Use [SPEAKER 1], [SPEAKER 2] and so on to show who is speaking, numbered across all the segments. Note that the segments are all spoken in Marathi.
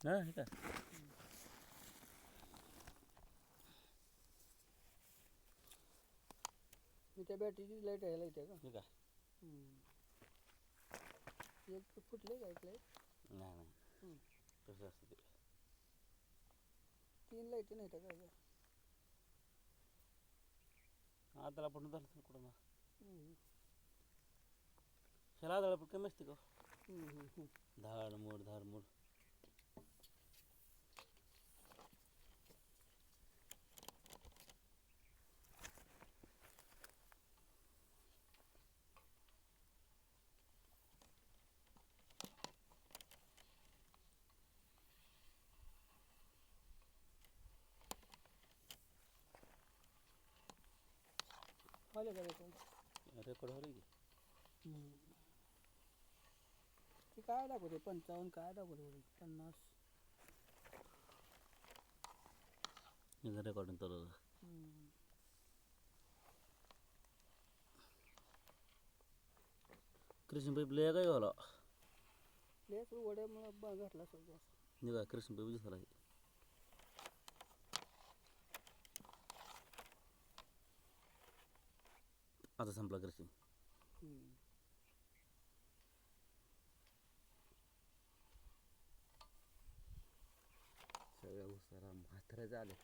[SPEAKER 1] हा हे काय
[SPEAKER 2] मी त्या बॅटरीची लाइट आहे लाइट आहे का
[SPEAKER 1] हे काय
[SPEAKER 2] हम्म. एक फुटले का एक लाइट
[SPEAKER 1] नाही नाही
[SPEAKER 2] हम्म.
[SPEAKER 1] तसं असतं ते
[SPEAKER 2] तीन लाईटी नाही त्या काय
[SPEAKER 1] आदळा पण झालं तर कुठं ना. ह्याला आदळा पण कमी असते का. धाड मोड धाड मोड
[SPEAKER 2] आले का रेकॉर्ड
[SPEAKER 1] रेकॉर्ड हो रे की
[SPEAKER 2] ते काय दाखवते पंचावन्न काय दाखवते वरी? पन्नास
[SPEAKER 1] हे रेकॉर्डिंग चालू आहे.
[SPEAKER 2] हम्म.
[SPEAKER 1] कृष्ण पाईप लय काय झाला
[SPEAKER 2] लेस वड्यामुळं बा घातला
[SPEAKER 1] हे काय कृष्ण पाईप दिसला हे. आता संपला कृष्ण
[SPEAKER 3] सगळ्या उसारा म्हातारा झाले.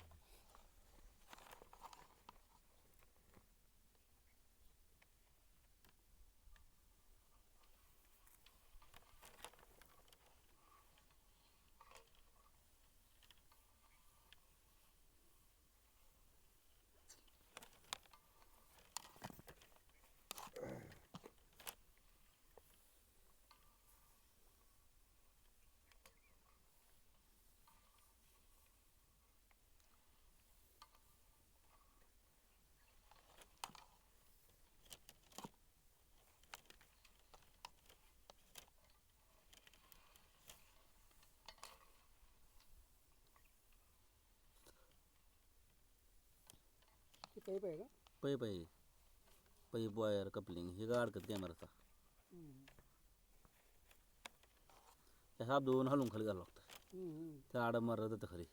[SPEAKER 2] ते पाईप आहे का?
[SPEAKER 1] पाईप आहे पाईप वायर कपलिंग. हे काय अडकत कॅमेराचा. हे हात दोन हलवून खाली घालावं लागतं. त्या आडं मारलं जातं खाली.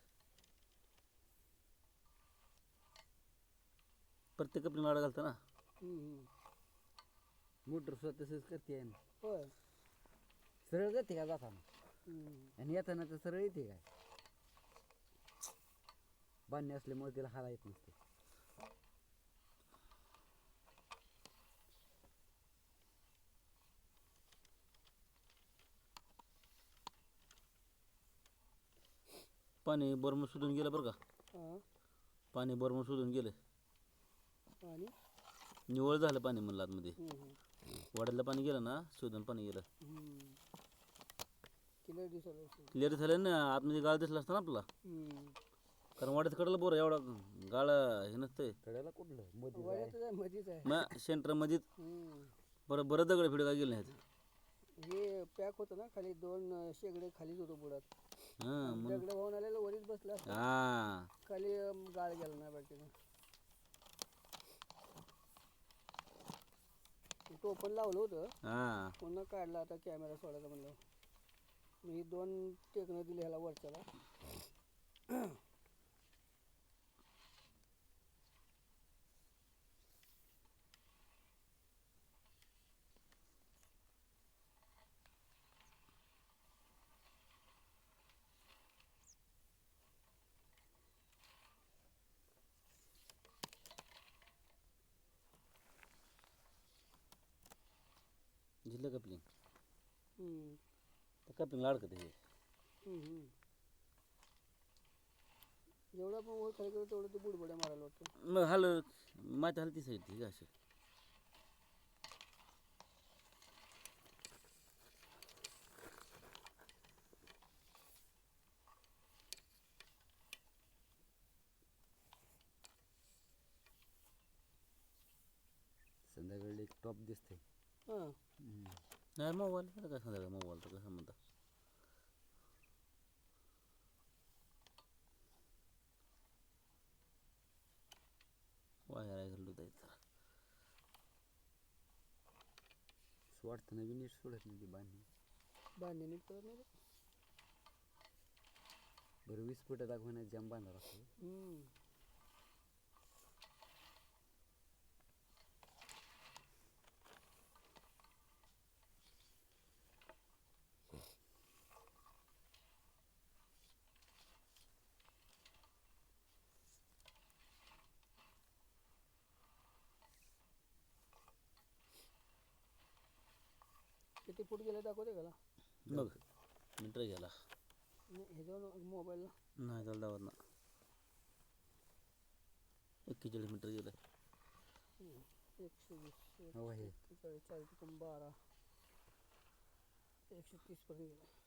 [SPEAKER 1] प्रत्येक कपलिंग आडं घालतं ना.
[SPEAKER 3] मोटर स्वतःच करते आहे ना
[SPEAKER 2] होय.
[SPEAKER 3] सरळ जाते का जाताना. आणि येताना तर सरळ येते काय? बांधणे असल्यामुळे तिला हाला येत नसते.
[SPEAKER 1] पाणी बरमून सुधून गेलं बरं का?
[SPEAKER 2] हा.
[SPEAKER 1] पाणी बरमून सुधून गेलं.
[SPEAKER 2] आणि
[SPEAKER 1] निवळ झालं पाणी म्हणलं आतमध्ये.
[SPEAKER 2] हम्म.
[SPEAKER 1] वाड्याला पाणी गेलं ना शोधून पाणी गेलं.
[SPEAKER 2] हम्म.
[SPEAKER 1] क्लिअर झालं ना आतमध्ये गाळ दिसला असता ना आपला.
[SPEAKER 2] हम्म.
[SPEAKER 1] कारण वाड्यात कडलं बरं एवढा गाळ हे नसतंय.
[SPEAKER 3] कड्याला कुठलं? मध्ये
[SPEAKER 2] वड्यातच आहे मध्येच आहे.
[SPEAKER 1] मग सेंटरमध्ये
[SPEAKER 2] हम्म.
[SPEAKER 1] बरं बरं दगड फिड काय गेले नाहीत.
[SPEAKER 2] हे पॅक होतं ना खाली दोन अं, शेगडे खालीच होतो बुडात.
[SPEAKER 1] हां म्हणून
[SPEAKER 2] दगड वाहून आलेलं वरीच बसला असता.
[SPEAKER 1] हां.
[SPEAKER 2] खाली अं, गाळ गेला नाही बाकीनं टोपण लावलं होतं.
[SPEAKER 1] हां.
[SPEAKER 2] पुन्हा काढला आता कॅमेरा सोडायचा म्हणलं. मी दोन टेकणं दिले ह्याला वरच्याला.
[SPEAKER 1] जिल्हा कपलिंग
[SPEAKER 2] हम्म.
[SPEAKER 1] तर कपलिंग अडकत हे
[SPEAKER 2] हम्म, हम्म. जेवढं आपण वर खाली करू तेवढं ते बुडबुड्या मारायला होतं
[SPEAKER 1] मग हल माती हलती साईड ती अशी
[SPEAKER 3] संध्याकाळी एक टॉप दिसते
[SPEAKER 2] हां
[SPEAKER 1] नाही मोबाईल काय सांगा मोबाईल तर कसं म्हणता वायर घालू द्यायचा
[SPEAKER 3] वाटतं नवीन नीट सोडत नाही ती बांधणी
[SPEAKER 2] बांधणी नीट करत नाही.
[SPEAKER 3] बरं वीस फुटं दाखवण्यात जाम बांधणार असतो
[SPEAKER 2] किती फूट गेले दाखवते का
[SPEAKER 1] बघ मीटर गेला
[SPEAKER 2] हे जाऊन मोबाईलला.
[SPEAKER 1] नाही त्याला दावत ना एक्केचाळीस मीटर गेलं
[SPEAKER 2] एकशे वीस
[SPEAKER 3] हो हे
[SPEAKER 2] एक्केचाळीस चाळीस बारा एकशे तीसपर्यंत गेला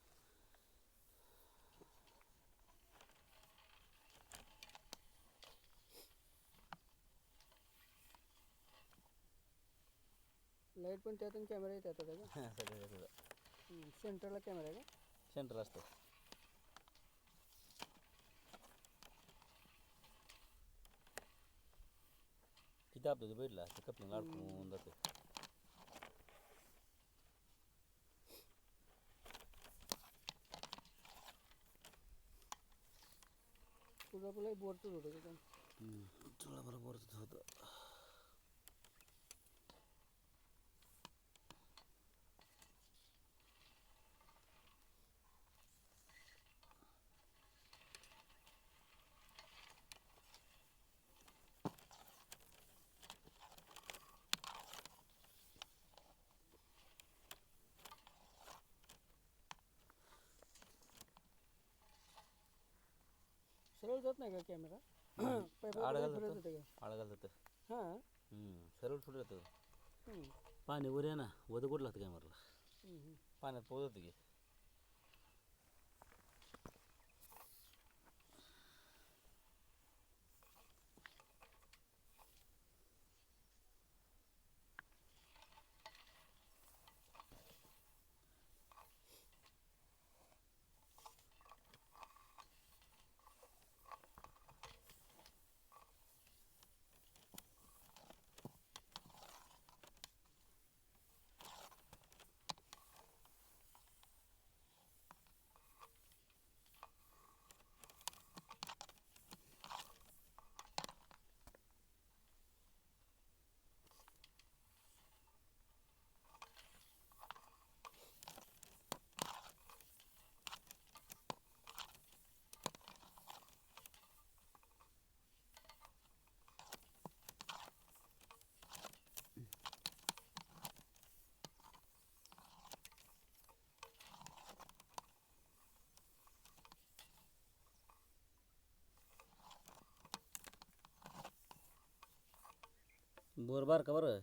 [SPEAKER 2] लाइट पण त्यातून कॅमेरा येतात
[SPEAKER 1] सगळं सगळं
[SPEAKER 2] सेंटरला कॅमेरा आहे का?
[SPEAKER 1] सेंटर असतं. किती आपलं ते बैठला ते कपलिंग अडकून जाते.
[SPEAKER 2] तुझं आपलं बोरचंच होतं का?
[SPEAKER 1] थोडा बरोबर होतं.
[SPEAKER 2] सरळ जात नाही का कॅमेरा
[SPEAKER 1] आडगाल
[SPEAKER 2] फिरत
[SPEAKER 1] जातं.
[SPEAKER 2] होते का?
[SPEAKER 1] आडगाल जातं.
[SPEAKER 2] हां?
[SPEAKER 1] हम्म, सरळ सुट जातं.
[SPEAKER 2] हम्म.
[SPEAKER 1] पाणी वर आहे ना. वध कुठं लागतं कॅमेराला
[SPEAKER 2] हम्म, हम्म.
[SPEAKER 1] पाण्यात पोहत होतं की? बोर बार का बरं?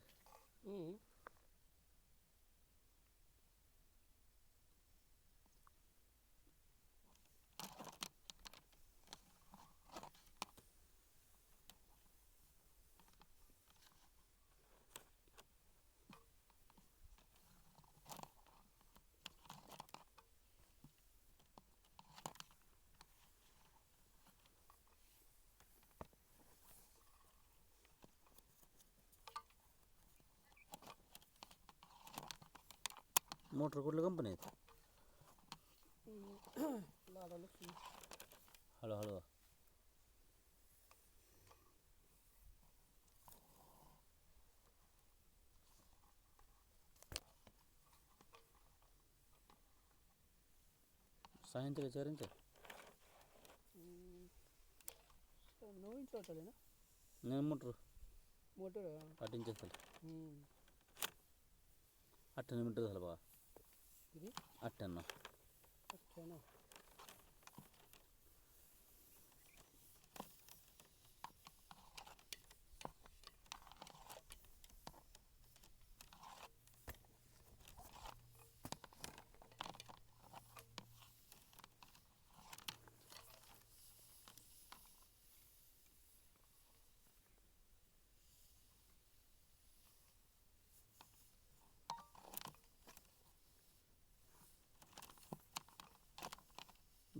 [SPEAKER 1] मोटर कुठल्या कंपनी आहेत हळूहळू का चार इंच
[SPEAKER 2] हम्म. नऊ इंच वाटले ना
[SPEAKER 1] नाही मोटर
[SPEAKER 2] मोटर आहे.
[SPEAKER 1] आठ इंच
[SPEAKER 2] हम्म.
[SPEAKER 1] अठ्ठ्याण्णव मीटर झालं बघा
[SPEAKER 2] ఇది
[SPEAKER 1] అట్టన్న
[SPEAKER 2] అట్టనా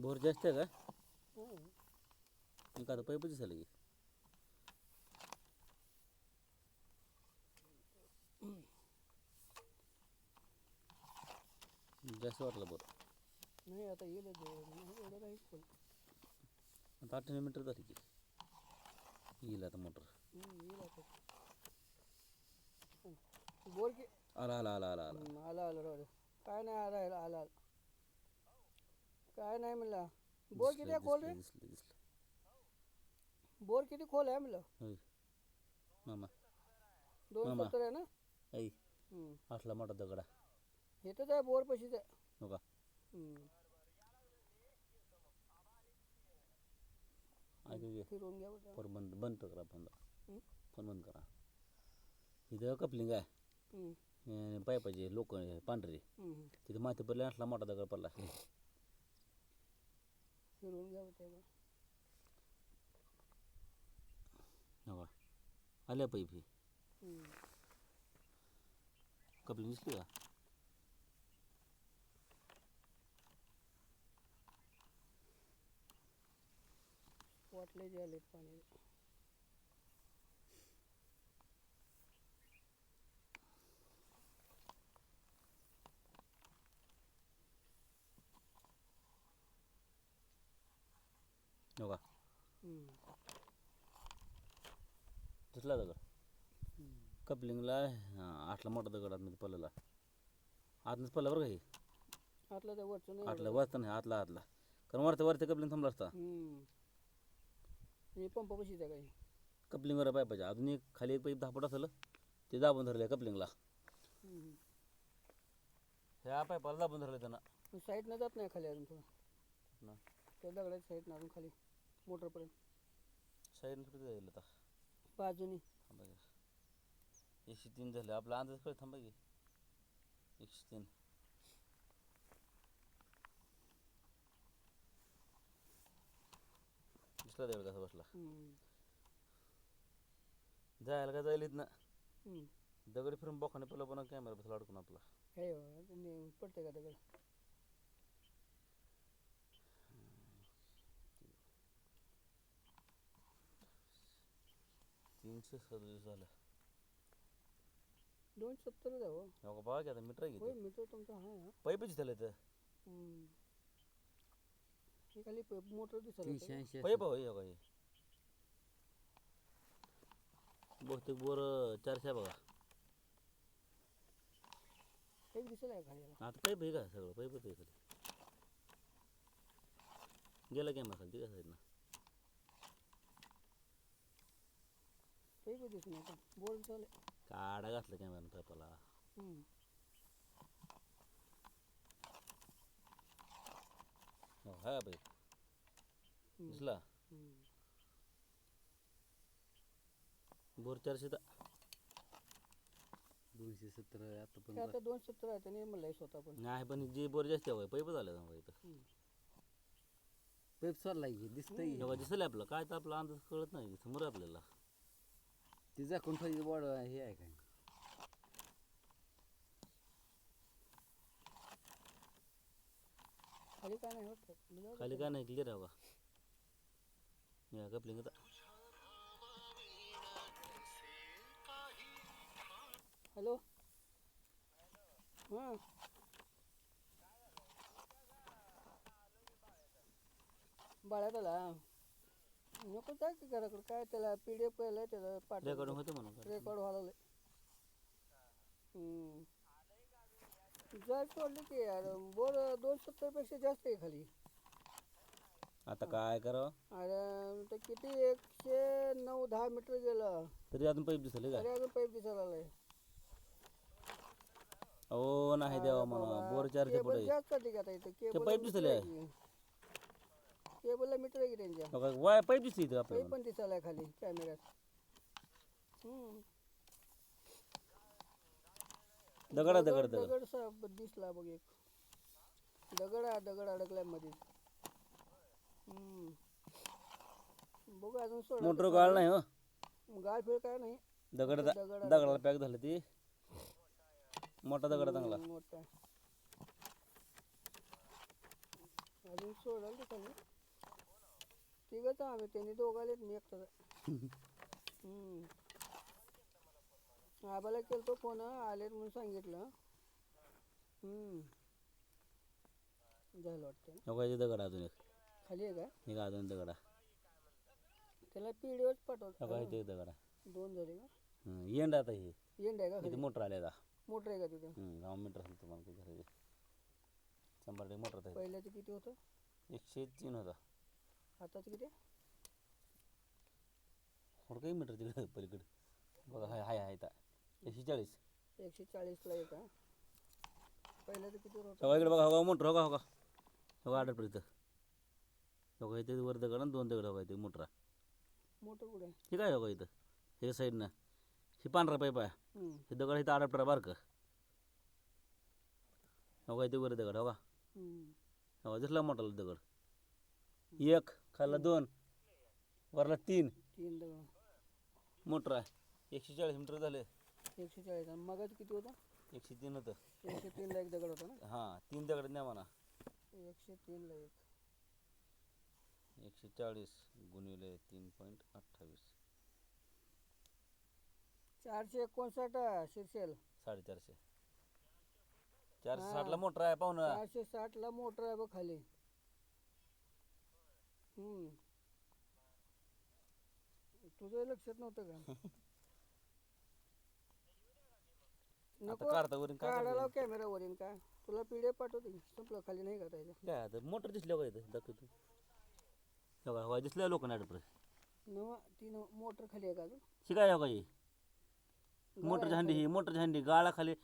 [SPEAKER 1] बोर जास्त आहे का
[SPEAKER 2] हम्म.
[SPEAKER 1] मग आता पाईपच झालं की जास्त वाटलं बोर
[SPEAKER 2] नाही आता येईल एवढं नाही राहील पण
[SPEAKER 1] आता अठ्ठावीस मीटर झाली की येईल आता मोटर
[SPEAKER 2] हम्म, येईल आता. बोल की
[SPEAKER 1] आला आला आला आला आला
[SPEAKER 2] आला आला. काय नाही आला आला आला. काय नाही म्हणला. बोर किती खोल रे?
[SPEAKER 1] दिसलं दिसलं.
[SPEAKER 2] बोर किती खोल आहे म्हणलं?
[SPEAKER 1] होय. मामा.
[SPEAKER 2] दोन
[SPEAKER 1] मामा.
[SPEAKER 2] सत्तर आहे ना?
[SPEAKER 1] ऐ
[SPEAKER 2] हम्म.
[SPEAKER 1] असला मोठा दगडा.
[SPEAKER 2] इथंच आहे बोर पशीच आहे.
[SPEAKER 1] हो का?
[SPEAKER 2] हम्म.
[SPEAKER 1] ऐकू घे
[SPEAKER 2] फिरवून घ्या बरं.
[SPEAKER 1] फोन बंद बंद करा बंद
[SPEAKER 2] हं?
[SPEAKER 1] फोन बंद करा. इथं कपलिंग आहे.
[SPEAKER 2] हम्म,
[SPEAKER 1] अं, लोक पांढरे.
[SPEAKER 2] हम्म.
[SPEAKER 1] तिथं माती पडले असला मोठा दगड पडला.
[SPEAKER 2] फिरवून घ्या बरं त्याला.
[SPEAKER 1] हो का आल्या
[SPEAKER 2] हम्म.
[SPEAKER 1] कपलिंग दिसली का
[SPEAKER 2] वाटले जे आले पाणी
[SPEAKER 1] हो का दिसला दगड कपलिंगला हां आठला मोठा दगड आतमध्ये पडलेला. आतनंच पडला बरं का हे?
[SPEAKER 2] आतलं त्या वरचं नाही
[SPEAKER 1] आतला वरता नाही आतला आतला. कारण वरत्या वरती कपलिंग थांबला असता.
[SPEAKER 2] हे पंप पशीच आहे काही
[SPEAKER 1] कपलिंगवर पाईपाच्या अजून एक खाली एक पाईप फूट असलं ते दाबून धरले कपलिंगला. ह्या पाईपाला दाबून धरले त्यांना.
[SPEAKER 2] साईडनं जात नाही खाली अजून थोडं. त्या दगडाच्या साईडनं अजून खाली. मोटरपर्यंत.
[SPEAKER 1] साईडनं कुठे जाईल आता?
[SPEAKER 2] बाजूनी.
[SPEAKER 1] थांबा की. एकशे तीन झाले. आपला अंदाज कळ थांबा की. एकशे तीन. दिसला तेवढं कसा बसला?
[SPEAKER 2] हम्म.
[SPEAKER 1] जायला काय जायला येत ना
[SPEAKER 2] हम्म.
[SPEAKER 1] दगड फिरून बोखाने पडला पण कॅमेरा बसला अडकून आपला.
[SPEAKER 2] हे हो, पडते का दगड?
[SPEAKER 1] तीनशे सदतीस झालं.
[SPEAKER 2] दोन सत्तर द्या हो.
[SPEAKER 1] का बघा की आता मीटर
[SPEAKER 2] होय
[SPEAKER 1] घेते
[SPEAKER 2] मीटर तुमचा हा. हा.
[SPEAKER 1] पाईपच झालं तर
[SPEAKER 2] हम्म. हे खाली मोटर दिसत
[SPEAKER 3] तीनशे ऐंशी
[SPEAKER 1] पाईप होय हो का हे. बहुतेक बोर चारशे आहे बघा.
[SPEAKER 2] एक दिसत आहे खाली? याला.
[SPEAKER 1] आता पाईप आहे का सगळं? पाईपच आहे खाली. गेला कॅमेरा खाली ती साईडनं
[SPEAKER 2] ते बी दिसून येतं बोल चालेल
[SPEAKER 1] काडा घातला कॅमेरा पाईपाला
[SPEAKER 2] हम्म.
[SPEAKER 1] हो हा
[SPEAKER 2] हम्म.
[SPEAKER 1] दिसला?
[SPEAKER 2] हम्म.
[SPEAKER 1] बोर चारशे दा
[SPEAKER 3] दोनशे सत्तर आता पण
[SPEAKER 2] आता दोन सत्तर आहे त्याने म्हणलंय स्वतः पण.
[SPEAKER 1] नाही पण जे बोर जास्त आहे पाईप झालं ना इथं.
[SPEAKER 3] पेप की दिसतंय.
[SPEAKER 1] जेव्हा दिसलं आपलं काय तर आपला अंदाज कळत नाही समोर आपल्याला.
[SPEAKER 3] ती झाकून ठेवायची बॉड हे आहे काय
[SPEAKER 2] खाली काय नाही होत.
[SPEAKER 1] खाली काय नाही? क्लिअर बघा या कपलिंग
[SPEAKER 2] हॅलो? हां. बाळ्यात आला नको जाय की घराकडे. काय त्याला पी डी एफ केलं त्याला पाठ
[SPEAKER 1] रेकॉर्डिंग होते म्हणून.
[SPEAKER 2] रेकॉर्ड व्हायला. जर सोडली की यार. बोर दोन सत्तरपेक्षा जास्त आहे खाली.
[SPEAKER 1] आता काय करावं?
[SPEAKER 2] अरे ते किती? एकशे नऊ दहा मीटर गेलं.
[SPEAKER 1] तरी अजून पाईप दिसले का?
[SPEAKER 2] अजून पाईप दिसायला लागलाय
[SPEAKER 1] हो नाही देवा म्हणा. बोर चारशे
[SPEAKER 2] केबल
[SPEAKER 1] पुढे
[SPEAKER 2] जास्त का आता इथं केबल
[SPEAKER 1] पाईप दिसले
[SPEAKER 2] केबलला मीटर आहे की त्यांच्या
[SPEAKER 1] बघा वाय पाईप दिसली इथं आपल्याला.
[SPEAKER 2] पण दिसायला खाली कॅमेऱ्यात हम्म.
[SPEAKER 1] दगडा दगड दगड
[SPEAKER 2] दगड. सा- दिसला बघ एक. दगड आहे दगड अडकलायमध्ये. बघू अजून सोड
[SPEAKER 1] मोटर गाळ नाही हो.
[SPEAKER 2] गाळ फिर काय नाही.
[SPEAKER 1] दगड
[SPEAKER 2] दगड
[SPEAKER 1] दगडाला पॅक झालं ती. मोठा दगड आहे चांगला.
[SPEAKER 2] मोठा. अजून सोडाल ते खाली तिघच आम्ही त्यांनी दोघालेत मी एकटाच. आबाला केलतो फोन आलेत म्हणून सांगितलं. हम्म. झालं वाटतं. ना
[SPEAKER 1] हो दगड अजून एक.
[SPEAKER 2] खाली आहे का?
[SPEAKER 1] एक अजून दगड.
[SPEAKER 2] त्याला पीडीओच पाठवत.
[SPEAKER 1] दगड.
[SPEAKER 2] दोन झाले का?
[SPEAKER 1] येंड आता हे.
[SPEAKER 2] एंड आहे का
[SPEAKER 1] किती
[SPEAKER 2] खाली?
[SPEAKER 1] मोटर आले आता?
[SPEAKER 2] मोटर आहे का तिथं?
[SPEAKER 1] हं, गाव मीटर असेल तुम्हाला किती ते. शंभर टक्के मोटर आहे.
[SPEAKER 2] पहिल्याचं किती होतं?
[SPEAKER 1] एकशे तीन होता.
[SPEAKER 2] आताचं किती?
[SPEAKER 1] काही मीटर तिकडे पलीकडे. बघा हाय हाय हाय इथं. एकशे चाळीस
[SPEAKER 2] एकशे चाळीसला एक आहे पहिल्याचं किती होतं?
[SPEAKER 1] हो इकडे बघा हो का मोटर हो का हो का हो का अडप इथं हो वर दगड आणि दोन दगड हो का इथे मोटर
[SPEAKER 2] मोठं कुठे
[SPEAKER 1] हे काय हो का इथं? हे साईडनं. हे पांढरा पाईप आहे.
[SPEAKER 2] हम्म,
[SPEAKER 1] हे दगड इथं अडप्टर बारकं. हो का इथे वर दगड हो का
[SPEAKER 2] हम्म.
[SPEAKER 1] हो दिसला मोठा दगड. एक खाल्ला दोन. वरला तीन.
[SPEAKER 2] तीन दगड
[SPEAKER 1] मोटर आहे. एकशे चाळीस मीटर झाले.
[SPEAKER 2] एकशे चाळीस आणि मगाचं किती होतं?
[SPEAKER 1] एकशे तीन होतं.
[SPEAKER 2] एकशे तीनला एक दगड होता ना?
[SPEAKER 1] हां तीन दगड न्या म्हणा.
[SPEAKER 2] एकशे तीनला एक.
[SPEAKER 1] एकशे चाळीस गुणिले तीन पॉईंट अठ्ठावीस.
[SPEAKER 2] चारशे एकोणसाठ शिरशेल.
[SPEAKER 1] साडेचारशे. चारशे
[SPEAKER 2] हां.
[SPEAKER 1] साठला मोटर आहे पाहुणं.
[SPEAKER 2] चारशे साठला मोटर आहे बघ खाली. तुझं लक्षात नव्हतं का? नको.
[SPEAKER 1] काढता वरून काय
[SPEAKER 2] काढायला
[SPEAKER 1] करते?
[SPEAKER 2] कॅमेरा वरील का? तुला पीडीएफ पाठवते की? संपलं खाली नाही का त्याच्या
[SPEAKER 1] काय आता मोटर दिसल्या का इथं? दाखव तू. हो का हो दिसल्या लोक अडपर
[SPEAKER 2] नवा ती नव मोटर खाली आहे का अजून?
[SPEAKER 1] शिकाय हो का ही? मोटरची हंडी ही मोटरची हंडी गाळा खाली.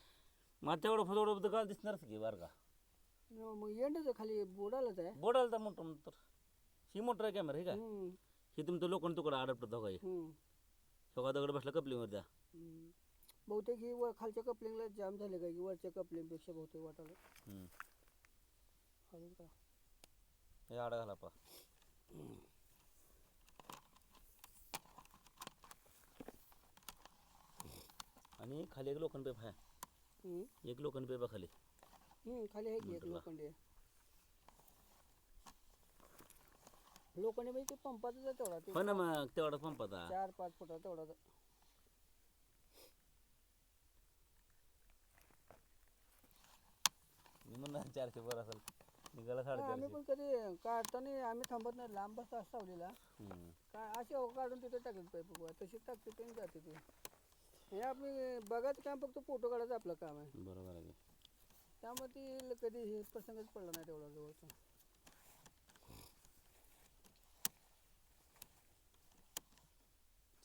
[SPEAKER 1] मग तेवढं तेवढं गाळ दिसणारच की बरं का?
[SPEAKER 2] नवा मग येंडच खाली बुडालच आहे.
[SPEAKER 1] बोडायला तर मोटर नंतर ही मोटर आहे कॅमेरा हे काय?
[SPEAKER 2] हम्म,
[SPEAKER 1] हे तुमचं लोकांना तुकडं का हे
[SPEAKER 2] हम्म,
[SPEAKER 1] का दगड बसला कपलीवर
[SPEAKER 2] हम्म. बहुतेक ही वर खालच्या कपलिंगला जाम झाले काय की वरच्या कपलिंगपेक्षा बहुतेक वाटायला?
[SPEAKER 1] हम्म.
[SPEAKER 2] अजून का
[SPEAKER 1] हे आडा घाला पा आणि खाली एक लोखंड पेप आहे.
[SPEAKER 2] हम्म,
[SPEAKER 1] एक लोखंड पेप आहे खाली.
[SPEAKER 2] हम्म, खाली आहे की एक
[SPEAKER 1] मोटरला.
[SPEAKER 2] लोखंडी आहे? लोखंडी म्हणजे ते पंपाचं तेवढा ते
[SPEAKER 1] हो ना मग तेवढा पंप आता
[SPEAKER 2] चार पाच फुटा तेवढा
[SPEAKER 1] मी म्हणणार चारशे वर असेल. निघाला
[SPEAKER 2] आम्ही
[SPEAKER 1] साडेचारशे.
[SPEAKER 2] पण कधी काढताना आम्ही थांबत नाही लांब असता सावलीला.
[SPEAKER 1] हम्म.
[SPEAKER 2] काय असे अहो काढून तिथे टाकत पाहिजे बुवा तशीच टाकते ते आणि जाते ते. हे आपली बघायचं काम फक्त फोटो काढायचं आपलं काम आहे.
[SPEAKER 1] बरोबर आहे की.
[SPEAKER 2] त्यामुळे ती कधी हे प्रसंगच पडला नाही तेवढा जवळचा.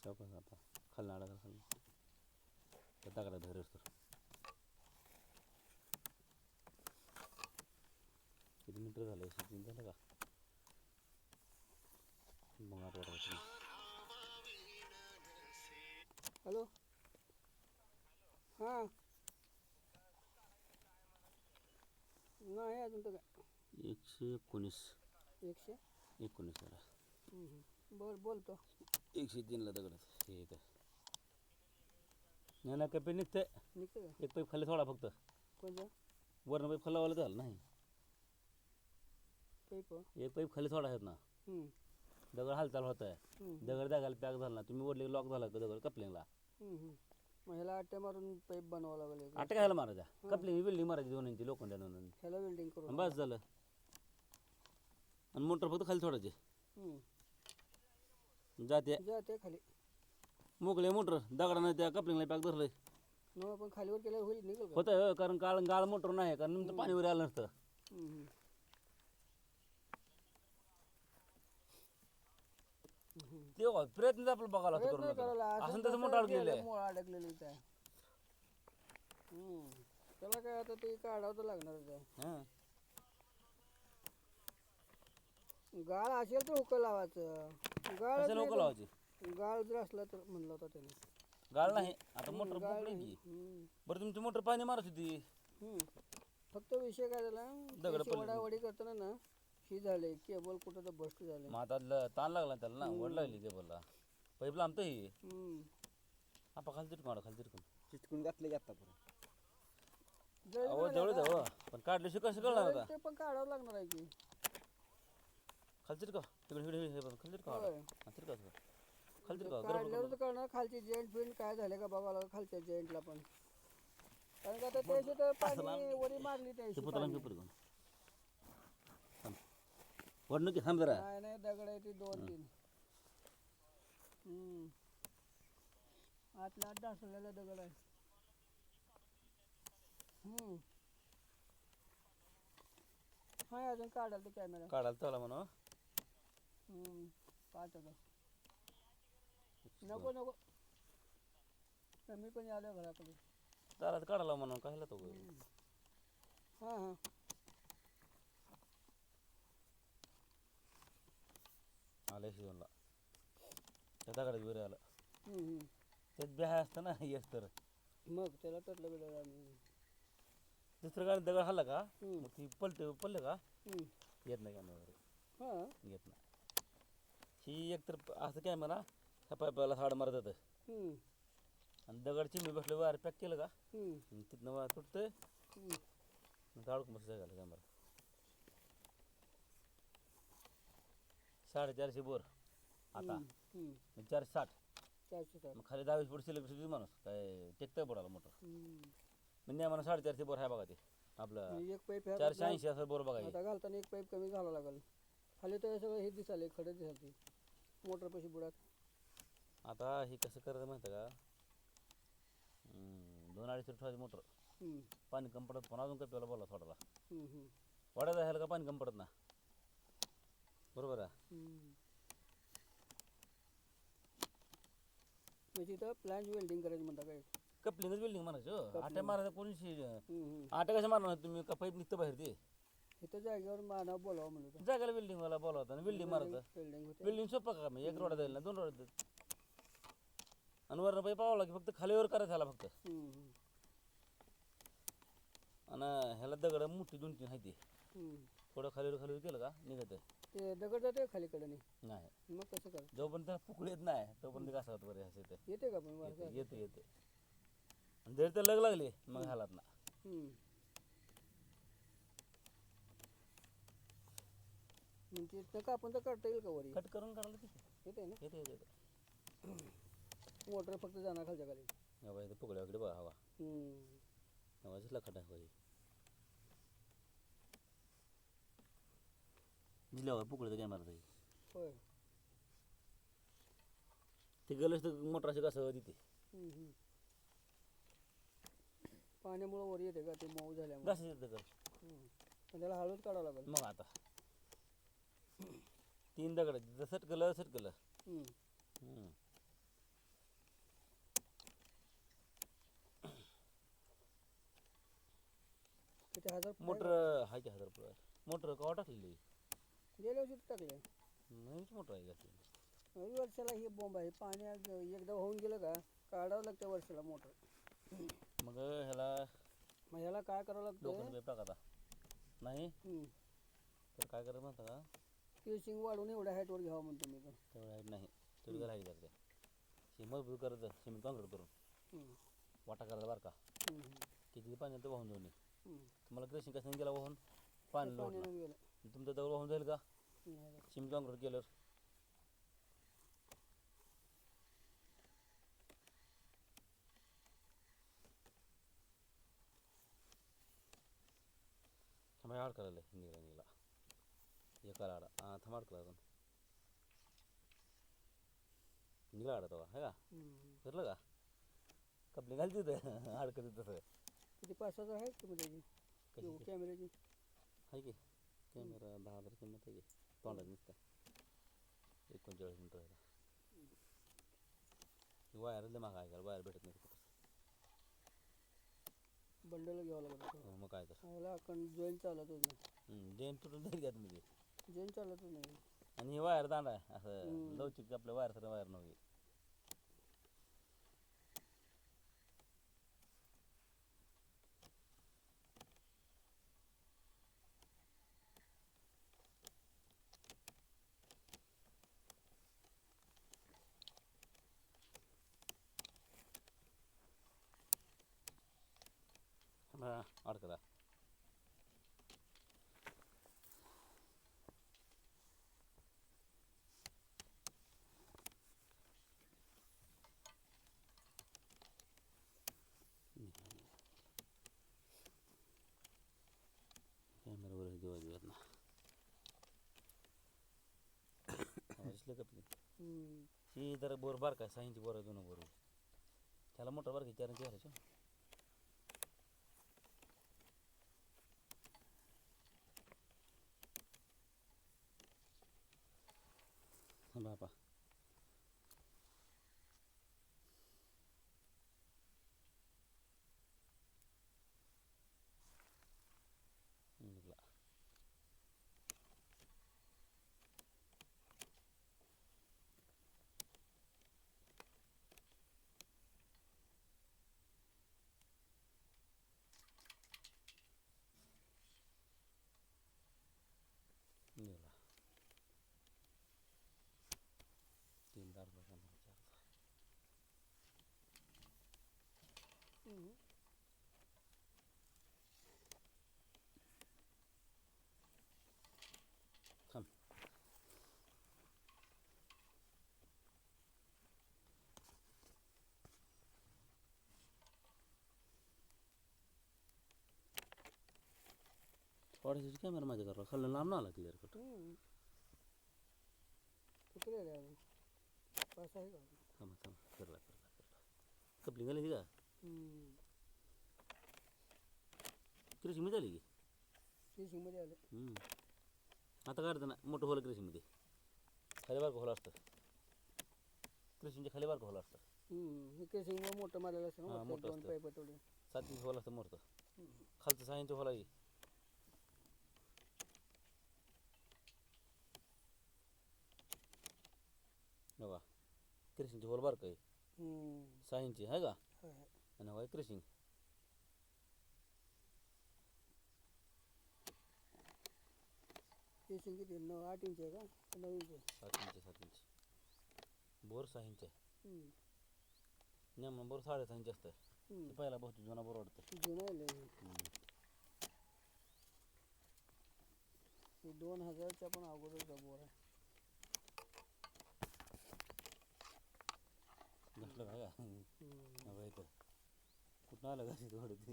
[SPEAKER 1] चौकात आता. खाली आडा घाला खाली त्या दगडा धरेस तर किती मीटर झालं? एकशे तीन झालं का? मग आठ वाटायचं
[SPEAKER 2] हॅलो? हां. नाही अजून तर काय.
[SPEAKER 1] एकशे एकोणीस.
[SPEAKER 2] एकशे?
[SPEAKER 1] एकोणीस झाला.
[SPEAKER 2] बोल बोलतो.
[SPEAKER 1] एकशे तीनला दगड हे एक नाही ना कपी निघते
[SPEAKER 2] निघतं का?
[SPEAKER 1] एक पाईप खाली सोडा फक्त.
[SPEAKER 2] कोणतं?
[SPEAKER 1] वरनं पाईप खाली लावायला झालं नाही.
[SPEAKER 2] पेप
[SPEAKER 1] एक पाईप खाली सोडा आहेत ना. दगड हालचाल होत आहे दगड जागायला पॅक झाला ना तुम्ही वरले लॉक झाला का दगड कपलिंगला?
[SPEAKER 2] मग ह्याला आट्या मारून पाईप बनवावं लागेल एक.
[SPEAKER 1] आठ घ्यायला मारायचा कपलिंग बिल्डिंग मारायची दोन इंची लोखंडानं
[SPEAKER 2] ह्याला वेल्डिंग करून.
[SPEAKER 1] बस झालं. आणि मोटर फक्त खाली सोडायचे.
[SPEAKER 2] हम्म.
[SPEAKER 1] जाते.
[SPEAKER 2] जाते खाली.
[SPEAKER 1] मोकळे मोटर दगडानं त्या कपलिंगला पॅक धरलंय.
[SPEAKER 2] मग आपण खालीवर केल्यावर होईल निघेल का?
[SPEAKER 1] होतं कारण काळ गाळ मोटर नाही कारण नंतर पाणी आलं नसतं.
[SPEAKER 2] हम्म.
[SPEAKER 1] ते प्रयत्न आपलं बघावं लागतं
[SPEAKER 2] प्रयत्न
[SPEAKER 1] करून
[SPEAKER 2] करायला
[SPEAKER 1] असं
[SPEAKER 2] असं
[SPEAKER 1] तसं मोटर अडकलेलं आहे
[SPEAKER 2] मुळा अडकलेलीच आहे. हम्म. त्याला काय आता ते काढावं तर लागणारच आहे
[SPEAKER 1] हां.
[SPEAKER 2] गाळ असेल तर हुकं लावायचं. गाळ
[SPEAKER 1] लावायची
[SPEAKER 2] जर असला तर म्हणलं होता त्याने.
[SPEAKER 1] गाळ नाही. आता मोटर
[SPEAKER 2] गाळ
[SPEAKER 1] मोकळी
[SPEAKER 2] नाही.
[SPEAKER 1] की.
[SPEAKER 2] हम्म.
[SPEAKER 1] बरं तुमची मोटर पाणी मारत होती.
[SPEAKER 2] हम्म. फक्त विषय काय झाला?
[SPEAKER 1] दगड पडले.
[SPEAKER 2] वडावडी करताना ना ही झाले केबल कुठं तर बस्ट झाले.
[SPEAKER 1] मग आता ल- ताण लागला त्याला ना वड लागली केबलला. पाईप लांबतं ही.
[SPEAKER 2] हम्म.
[SPEAKER 1] आपा खाली आला खाली चिटकून.
[SPEAKER 3] चिटकून घातले की आतापर्यंत.
[SPEAKER 2] जळलं
[SPEAKER 1] अहो जवळ? जाऊ पण काढल्याशी कसं कळणार आता?
[SPEAKER 2] ते पण काढावं लागणार आहे की.
[SPEAKER 1] खाली चिटका इकडे इकडे हे बघ, खाली चिटका
[SPEAKER 2] होय.
[SPEAKER 1] चिटका खाली चिटका गरम
[SPEAKER 2] काढल्यावर तर कळणार खालची जॉईंट फिंट काय झाले का बघावं लागेल खालच्या जॉईंटला पण. कारण का आता त्याची तर पाणी वरी मारली
[SPEAKER 1] ते
[SPEAKER 2] त्याची
[SPEAKER 1] पुतळा
[SPEAKER 2] पाणी.
[SPEAKER 1] पेपर घेऊन. वडणं की थांब जरा.
[SPEAKER 2] नाही नाही दगड आहे ती दोन तीन. हम्म. आतला आत ढासळलेला दगड आहे. हम्म. हाय अजून काढाल तो कॅमेरा.
[SPEAKER 1] काढायला चला म्हणा
[SPEAKER 2] हम्म. पाहतो नको नको. कमी पण आलं घराकडे.
[SPEAKER 1] चालायचं काढायला म्हणून कायला तो
[SPEAKER 2] हां हां.
[SPEAKER 1] आलं शिजवणला त्या दगडात वर आलं. त्यात बिहाय असतं ना येस तर.
[SPEAKER 2] मग त्याला तटलं बिटलं आम्ही
[SPEAKER 1] दुसरं गाडी दगड हल्ला का. मग ती पलटे पडलं का. येत नाही वगैरे
[SPEAKER 2] हां.
[SPEAKER 1] येत नाही. ही एकतर असं कॅमेरा ह्या पायपाला साड मारत होतं
[SPEAKER 2] हम्म.
[SPEAKER 1] आणि दगड चिमणी बसलं वायर पॅक केलं का
[SPEAKER 2] हम्म.
[SPEAKER 1] तिथनं वायर
[SPEAKER 2] हम्म.
[SPEAKER 1] मग अडकून बसं झालं कॅमेरा साडेचारशे बोर आता
[SPEAKER 2] हम्म. हम्म.
[SPEAKER 1] मग चारशे साठ
[SPEAKER 2] चारशे साठ
[SPEAKER 1] मग खाली दहावीस फूट शिल्लक शिल्लक माणूस काय टेकतं पडाला मोटर
[SPEAKER 2] हम्म.
[SPEAKER 1] म्हणजे आम्हाला साडेचारशे बोर आहे बघा ते आपलं
[SPEAKER 2] एक पाईप ह्या
[SPEAKER 1] चारशे ऐंशी असं बोर बघा हे.
[SPEAKER 2] आता घालताना एक पाईप कमी घालावं लागेल खाली तर सगळं हे दिसाले खडे दिसाले मोटर पशी बुडात
[SPEAKER 1] आता हे कसं करायचं माहिती का? हम्म, दोन अडीच ठेवायची मोटर.
[SPEAKER 2] हम्म.
[SPEAKER 1] पाणी कमी पडत पण अजून कप्याला बोला थोडाला.
[SPEAKER 2] हम्म. हम्म.
[SPEAKER 1] वाड्यात ह्याला का पाणी कमी पडत ना? बरोबर आहे.
[SPEAKER 2] हम्म. म्हणजे इथं प्लॅन वेल्डिंग करायची म्हणता काय?
[SPEAKER 1] कपलिंगच बिल्डिंग म्हणायचं आट्या मारायचं कोणीशी?
[SPEAKER 2] हम्म, हम्म.
[SPEAKER 1] आट्या कसं मारणार तुम्ही? का पाईप निघतं बाहेर ते?
[SPEAKER 2] इथं जागेवर मानव बोलावं म्हणलं
[SPEAKER 1] जागाला बिल्डिंग वाला बोलावता बिल्डिंग मारायचं
[SPEAKER 2] वेल्डिंग होते.
[SPEAKER 1] बिल्डिंग सोपं का मी एक रोडा जाईल ना दोन रोड आणि वरनं पाईप पाहावं लागेल फक्त खालीवर करायचं ह्याला फक्त.
[SPEAKER 2] हम्म, हम्म.
[SPEAKER 1] आणि ह्याला दगड मोठी दोन तीन आहे ते.
[SPEAKER 2] हम्म.
[SPEAKER 1] थोडं खालीवर खालीवर केलं का निघत.
[SPEAKER 2] ते दगड जाते खाली कडे
[SPEAKER 1] नाही?
[SPEAKER 2] मग कसं कर
[SPEAKER 1] जोपर्यंत त्याला पुकळ येत नाही तोपर्यंत कसं होतं बरं असं येते
[SPEAKER 2] येते का पण?
[SPEAKER 1] येते येते आणि जरी तर लग लागले मग हालात ना.
[SPEAKER 2] हम्म. म्हणजे इथनं कापून तर काढता येईल का वरी?
[SPEAKER 1] कट करून काढलं की?
[SPEAKER 2] येते ना?
[SPEAKER 1] येते येते येते
[SPEAKER 2] मोटर फक्त जाणार खालच्या खाली
[SPEAKER 1] हवा पुकळ्या वगैरे बघा हवा.
[SPEAKER 2] हम्म.
[SPEAKER 1] हवा जिथला खड्डा हवा जिल्ह्यावर पुकळीचं काय मारत
[SPEAKER 2] होय.
[SPEAKER 1] ते गेलंच तर मोटर अशी कसं तिथे?
[SPEAKER 2] हम्म, हम्म. पाण्यामुळं वर येते का? ते मऊ झाल्यामुळे.
[SPEAKER 1] कसं येतं
[SPEAKER 2] हम्म. पण त्याला हळूच काढावं लागेल.
[SPEAKER 1] मग आता. तीन दगड.
[SPEAKER 2] हम्म. किती हजार फुट
[SPEAKER 1] मोटर हाय की हजार रुपये. मोटर कवा टाकलेली?
[SPEAKER 2] गेल्या वर्षी तर टाकले?
[SPEAKER 1] नवीनच मोटर आहे घातली
[SPEAKER 2] नवी वर्षाला ही बॉम्ब आहे. पाण्यात एकदा होऊन गेलं का काढावं लागतं वर्षाला मोटर.
[SPEAKER 1] मग ह्याला
[SPEAKER 2] मग ह्याला काय करावं लागतं?
[SPEAKER 1] नाही?
[SPEAKER 2] हम्म.
[SPEAKER 1] तर काय करायचं म्हणता का?
[SPEAKER 2] केसिंग वाढवून एवढ्या हाईटवर घ्यावं म्हणतो मी तर.
[SPEAKER 1] तेवढं आहे नाही. तेवढं घालायची जाते हे मजबूत करायचं सिमेंट कॉन्क्रीट करून.
[SPEAKER 2] हम्म.
[SPEAKER 1] वाटा करायचा बरं का
[SPEAKER 2] हम्म, हम्म.
[SPEAKER 1] किती पाणी तर वाहून जाऊन
[SPEAKER 2] हम्म.
[SPEAKER 1] तुम्हाला क्रेशिंग कसं गेला वाहून? पाणी लोटलं
[SPEAKER 2] पाण्यानं गेलं.
[SPEAKER 1] तुमचं दगड वाहून जाईल का?
[SPEAKER 2] नाही.
[SPEAKER 1] सिमेंट कॉन्क्रीट केल्यावर. थांबा आड करायला निघाला निघाला. एकाला आडा थांबा अडकला अजून निघाला आडा तो है का. फिरलं का कपडे घालते तिथं अडकत तसं
[SPEAKER 2] किती पाच हजार त्याची
[SPEAKER 1] कशाची?
[SPEAKER 2] कॅमेऱ्याची
[SPEAKER 1] आहे की कॅमेरा दहा हजार किंमत आहे की तोंडात नुसतं एकोणचाळीस मिनटं आहे वायर लय महाग आहे का वायर भेटत नाही
[SPEAKER 2] बंडल घ्यावं होतं.
[SPEAKER 1] हो, मग काय तर
[SPEAKER 2] जॉईन चालतच नाही
[SPEAKER 1] हम्म, जेन तुटून जाईल घ्या तुम्ही
[SPEAKER 2] जॉईन चालतच नाही
[SPEAKER 1] आणि हे वायर दांडा आहे असं
[SPEAKER 2] हम्म.
[SPEAKER 1] लवचिक आपल्या वायर सर वायर नव्हे अडकला कॅमेरावर देवा देवात ना. आवाज का आपली
[SPEAKER 2] हम्म.
[SPEAKER 1] ही जरा बोर बार काय साईंची बोर आहे दोन बोर. त्याला मोठा बार चार इंची घालायचं बापा निघला निघाला तीन दार बघा मला चार दार.
[SPEAKER 2] हम्म.
[SPEAKER 1] थांब थोड्याशी कॅमेरा माझ्या करा खाल्लं लांब ना आला क्लिअर कट
[SPEAKER 2] हम्म. किती राहिले अजून पाच आहे का अजून?
[SPEAKER 1] थांबा थांबा करला करला करला कपलिंग आली का
[SPEAKER 2] हम्म.
[SPEAKER 1] क्रिशिंग मध्ये आली की?
[SPEAKER 2] फिशिंगमध्ये आले.
[SPEAKER 1] हम्म. आता काढतं ना मोठं होलं क्रिशिंगमध्ये खाली बारकं होलं असतं. क्रिशिंगच्या खाली बारकं होलं असतं.
[SPEAKER 2] हम्म. हे केसिंग मोठं मारलेलं असतं
[SPEAKER 1] हा, मोठं
[SPEAKER 2] दोन
[SPEAKER 1] असतं.
[SPEAKER 2] पाईप तेवढे
[SPEAKER 1] सात दिवस होलं असतं मोरतं खालचं होला की बघा. क्रिशिंगची होल बारकं आहे.
[SPEAKER 2] हम्म.
[SPEAKER 1] सायंची आहे का?
[SPEAKER 2] आहे, आहे.
[SPEAKER 1] आणि हवाय क्रिशिंग
[SPEAKER 2] केसिंग किती नऊ आठ इंच आहे का नऊ इंच आहे
[SPEAKER 1] सात इंच सात इंच बोर सहा इंच आहे
[SPEAKER 2] हम्म.
[SPEAKER 1] नेमणं बोर साडेसहा इंच असतं
[SPEAKER 2] हम्म.
[SPEAKER 1] ते पहिला बहुत जुना बोर वाटतं
[SPEAKER 2] जुनं आहे लय. हे दोन हजारच्या पण अगोदरचा बोर आहे
[SPEAKER 1] घातलं का
[SPEAKER 2] हम्म.
[SPEAKER 1] इथं कुठं आलं का? थोडं ते.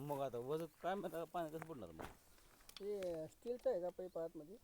[SPEAKER 1] मग आता वजन काय माहिती आता पाणी कसं पडणार मग.
[SPEAKER 2] हे स्टीलचं आहे का पाईप आतमध्ये